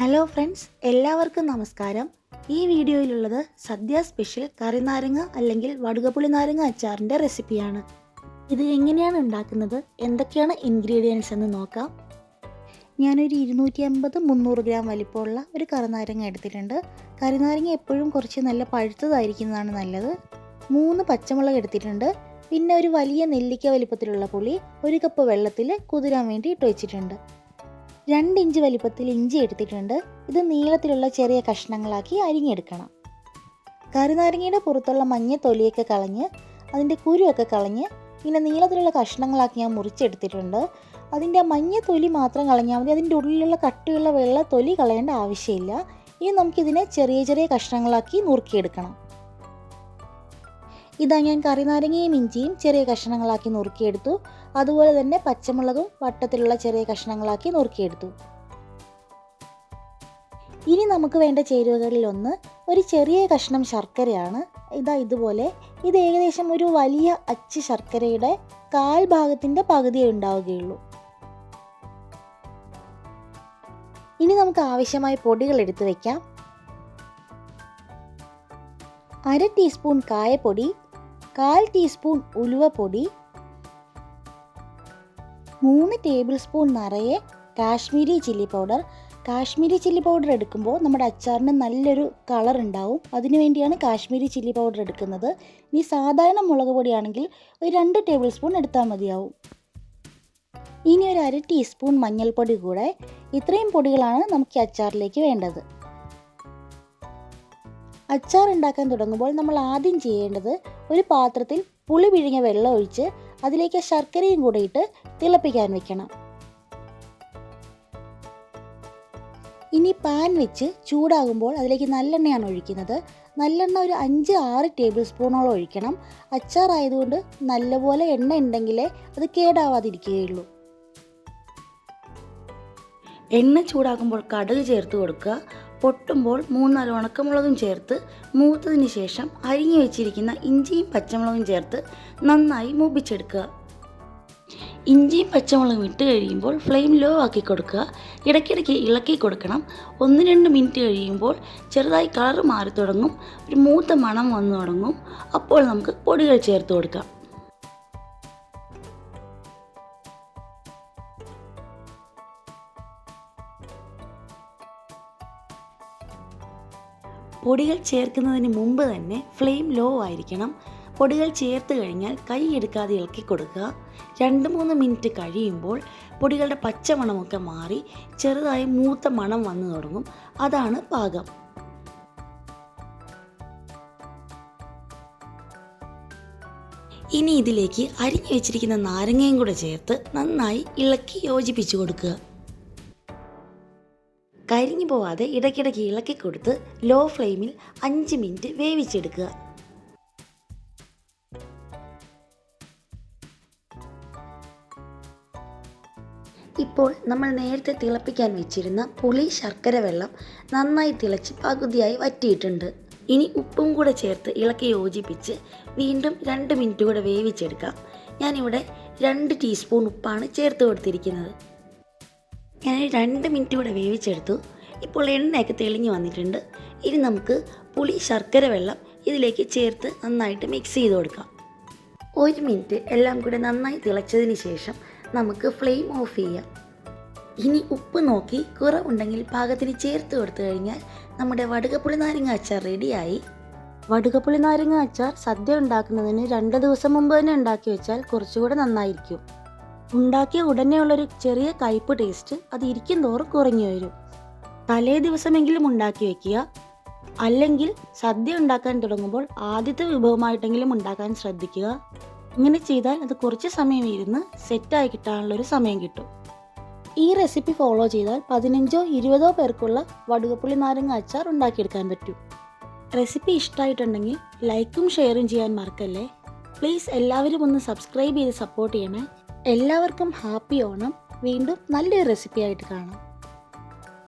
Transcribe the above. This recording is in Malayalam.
ഹലോ ഫ്രണ്ട്സ് എല്ലാവർക്കും നമസ്കാരം. ഈ വീഡിയോയിലുള്ളത് സദ്യ സ്പെഷ്യൽ കറിനാരങ്ങ അല്ലെങ്കിൽ വടുകപ്പുളി നാരങ്ങ അച്ചാറിന്റെ റെസിപ്പിയാണ്. ഇത് എങ്ങനെയാണ് ഉണ്ടാക്കുന്നത്? എന്തൊക്കെയാണ് ഇൻഗ്രീഡിയൻസ് എന്ന് നോക്കാം. ഞാനൊരു ഇരുന്നൂറ്റി അമ്പത് മുന്നൂറ് ഗ്രാം വലിപ്പമുള്ള ഒരു കറിനാരങ്ങ എടുത്തിട്ടുണ്ട്. കറിനാരങ്ങ എപ്പോഴും കുറച്ച് നല്ല പഴുത്തതായിരിക്കുന്നതാണ് നല്ലത്. മൂന്ന് പച്ചമുളക് എടുത്തിട്ടുണ്ട്. പിന്നെ ഒരു വലിയ നെല്ലിക്ക വലിപ്പത്തിലുള്ള പുളി ഒരു കപ്പ് വെള്ളത്തിൽ കുതിരാൻ വേണ്ടി ഇട്ട് വെച്ചിട്ടുണ്ട്. രണ്ട് ഇഞ്ച് വലിപ്പത്തിൽ ഇഞ്ചി എടുത്തിട്ടുണ്ട്. ഇത് നീളത്തിലുള്ള ചെറിയ കഷ്ണങ്ങളാക്കി അരിഞ്ഞെടുക്കണം. കരുനാരങ്ങയുടെ പുറത്തുള്ള മഞ്ഞ തൊലിയൊക്കെ കളഞ്ഞ് അതിന്റെ കുരുവൊക്കെ കളഞ്ഞ് ഇങ്ങനെ നീളത്തിലുള്ള കഷ്ണങ്ങളാക്കി ഞാൻ മുറിച്ചെടുത്തിട്ടുണ്ട്. അതിന്റെ മഞ്ഞ തൊലി മാത്രം കളഞ്ഞാൽ മതി. അതിന്റെ ഉള്ളിലുള്ള കട്ടിയുള്ള വെള്ള തൊലി കളയേണ്ട ആവശ്യമില്ല. ഇനി നമുക്കിതിനെ ചെറിയ ചെറിയ കഷ്ണങ്ങളാക്കി നുറുക്കിയെടുക്കണം. ഇതാ ഞാൻ കറിനാരങ്ങയും ഇഞ്ചിയും ചെറിയ കഷ്ണങ്ങളാക്കി നുറുക്കിയെടുത്തു. അതുപോലെ തന്നെ പച്ചമുളകും വട്ടത്തിലുള്ള ചെറിയ കഷ്ണങ്ങളാക്കി നുറുക്കിയെടുത്തു. ഇനി നമുക്ക് വേണ്ട ചേരുവകളിൽ ഒന്ന് ഒരു ചെറിയ കഷ്ണം ശർക്കരയാണ്. ഇതാ ഇതുപോലെ. ഇത് ഏകദേശം ഒരു വലിയ അച്ച് ശർക്കരയുടെ കാൽ ഭാഗത്തിന്റെ പകുതിയേ ഉണ്ടാവുകയുള്ളൂ. ഇനി നമുക്ക് ആവശ്യമായ പൊടികൾ എടുത്തു വയ്ക്കാം അര ടീസ്പൂൺ കായപ്പൊടി കാൽ ടീസ്പൂൺ ഉലുവപ്പൊടി മൂന്ന് ടേബിൾ സ്പൂൺ നിറയെ Kashmiri chilli powder. Kashmiri chilli powder എടുക്കുമ്പോൾ നമ്മുടെ അച്ചാറിന് നല്ലൊരു കളർ ഉണ്ടാവും. അതിനു വേണ്ടിയാണ് കാശ്മീരി ചില്ലി പൗഡർ എടുക്കുന്നത്. ഇനി സാധാരണ മുളക് പൊടിയാണെങ്കിൽ ഒരു രണ്ട് ടേബിൾ സ്പൂൺ എടുത്താൽ മതിയാവും. ഇനി ഒരു അര ടീസ്പൂൺ മഞ്ഞൾപ്പൊടി കൂടെ ഇത്രയും പൊടികളാണ് നമുക്ക് അച്ചാറിലേക്ക് വേണ്ടത്. അച്ചാർ ഉണ്ടാക്കാൻ തുടങ്ങുമ്പോൾ നമ്മൾ ആദ്യം ചെയ്യേണ്ടത് ഒരു പാത്രത്തിൽ പുളി പിഴിഞ്ഞ വെള്ളം ഒഴിച്ച് അതിലേക്ക് ശർക്കരയും കൂടെ ഇട്ട് തിളപ്പിക്കാൻ വെക്കണം. ഇനി പാൻ വെച്ച് ചൂടാകുമ്പോൾ അതിലേക്ക് നല്ലെണ്ണയാണ് ഒഴിക്കുന്നത്. നല്ലെണ്ണ ഒരു അഞ്ച് ആറ് ടേബിൾ സ്പൂണോളം ഒഴിക്കണം. അച്ചാർ ആയതുകൊണ്ട് നല്ലപോലെ എണ്ണ ഉണ്ടെങ്കിലേ അത് കേടാവാതിരിക്കുകയുള്ളൂ. എണ്ണ ചൂടാകുമ്പോൾ കടുക് ചേർത്ത് കൊടുക്കുക. പൊട്ടുമ്പോൾ മൂന്നാൽ ഉണക്കമുളകും ചേർത്ത് മൂത്തതിന് ശേഷം അരിഞ്ഞു വെച്ചിരിക്കുന്ന ഇഞ്ചിയും പച്ചമുളകും ചേർത്ത് നന്നായി മൂപ്പിച്ചെടുക്കുക. ഇഞ്ചിയും പച്ചമുളകും ഇട്ട് കഴിയുമ്പോൾ ഫ്ലെയിം ലോ ആക്കി കൊടുക്കുക. ഇടയ്ക്കിടയ്ക്ക് ഇളക്കി കൊടുക്കണം. ഒന്ന് രണ്ട് മിനിറ്റ് കഴിയുമ്പോൾ ചെറുതായി കളർ മാറി തുടങ്ങും ഒരു മൂത്ത മണം വന്നു തുടങ്ങും. അപ്പോൾ നമുക്ക് പൊടികൾ ചേർത്ത് കൊടുക്കാം. പൊടികൾ ചേർക്കുന്നതിന് മുമ്പ് തന്നെ ഫ്ലെയിം ലോ ആയിരിക്കണം. പൊടികൾ ചേർത്ത് കഴിഞ്ഞാൽ കൈ എടുക്കാതെ ഇളക്കി കൊടുക്കുക. രണ്ട് മൂന്ന് മിനിറ്റ് കഴിയുമ്പോൾ പൊടികളുടെ പച്ചമണമൊക്കെ മാറി ചെറുതായി മൂത്ത മണം വന്നു തുടങ്ങും. അതാണ് പാകം. ഇനി ഇതിലേക്ക് അരിഞ്ഞു വെച്ചിരിക്കുന്ന നാരങ്ങയും കൂടെ ചേർത്ത് നന്നായി ഇളക്കി യോജിപ്പിച്ചു കൊടുക്കുക. പോവാതെ ഇടയ്ക്കിടയ്ക്ക് ഇളക്കി കൊടുത്ത് ലോ ഫ്ലെയിമിൽ അഞ്ച് മിനിറ്റ് വേവിച്ചെടുക്കുക. ഇപ്പോൾ നമ്മൾ നേരത്തെ തിളപ്പിക്കാൻ വെച്ചിരുന്ന പുളി ശർക്കര വെള്ളം നന്നായി തിളച്ച് പകുതിയായി വറ്റിയിട്ടുണ്ട്. ഇനി ഉപ്പും കൂടെ ചേർത്ത് ഇളക്കി യോജിപ്പിച്ച് വീണ്ടും രണ്ട് മിനിറ്റ് കൂടെ വേവിച്ചെടുക്കാം. ഞാനിവിടെ രണ്ട് ടീസ്പൂൺ ഉപ്പാണ് ചേർത്ത് കൊടുത്തിരിക്കുന്നത്. ഞാൻ രണ്ട് മിനിറ്റ് കൂടെ വേവിച്ചെടുത്തു. ഇപ്പോൾ എണ്ണയൊക്കെ തെളിഞ്ഞ് വന്നിട്ടുണ്ട്. ഇനി നമുക്ക് പുളി ശർക്കര വെള്ളം ഇതിലേക്ക് ചേർത്ത് നന്നായിട്ട് മിക്സ് ചെയ്ത് കൊടുക്കാം. ഒരു മിനിറ്റ് എല്ലാം കൂടെ നന്നായി തിളച്ചതിന് ശേഷം നമുക്ക് ഫ്ലെയിം ഓഫ് ചെയ്യാം. ഇനി ഉപ്പ് നോക്കി കുറവുണ്ടെങ്കിൽ പാകത്തിന് ചേർത്ത് കൊടുത്തു കഴിഞ്ഞാൽ നമ്മുടെ വടുകപ്പുളി നാരങ്ങ അച്ചാർ റെഡിയായി വടുകപ്പുളി നാരങ്ങ അച്ചാർ സദ്യ ഉണ്ടാക്കുന്നതിന് രണ്ട് ദിവസം മുമ്പ് തന്നെ ഉണ്ടാക്കി വെച്ചാൽ കുറച്ചുകൂടെ നന്നായിരിക്കും. ഉണ്ടാക്കിയ ഉടനെയുള്ളൊരു ചെറിയ കയ്പ് ടേസ്റ്റ് അത് ഇരിക്കും തോറും കുറഞ്ഞു വരും. തലേ ദിവസമെങ്കിലും ഉണ്ടാക്കി വെക്കുക. അല്ലെങ്കിൽ സദ്യ ഉണ്ടാക്കാൻ തുടങ്ങുമ്പോൾ ആദ്യത്തെ വിഭവമായിട്ടെങ്കിലും ഉണ്ടാക്കാൻ ശ്രദ്ധിക്കുക. ഇങ്ങനെ ചെയ്താൽ അത് കുറച്ച് സമയം ഇരുന്ന് സെറ്റായി കിട്ടാനുള്ള ഒരു സമയം കിട്ടും. ഈ റെസിപ്പി ഫോളോ ചെയ്താൽ പതിനഞ്ചോ ഇരുപതോ പേർക്കുള്ള വടുകപ്പുളി നാരങ്ങ അച്ചാർ ഉണ്ടാക്കിയെടുക്കാൻ പറ്റും. റെസിപ്പി ഇഷ്ടമായിട്ടുണ്ടെങ്കിൽ ലൈക്കും ഷെയറും ചെയ്യാൻ മറക്കല്ലേ? പ്ലീസ് എല്ലാവരും ഒന്ന് സബ്സ്ക്രൈബ് ചെയ്ത് സപ്പോർട്ട് ചെയ്യണേ. എല്ലാവർക്കും ഹാപ്പി ഓണം. വീണ്ടും നല്ലൊരു റെസിപ്പി ആയിട്ട് കാണാം.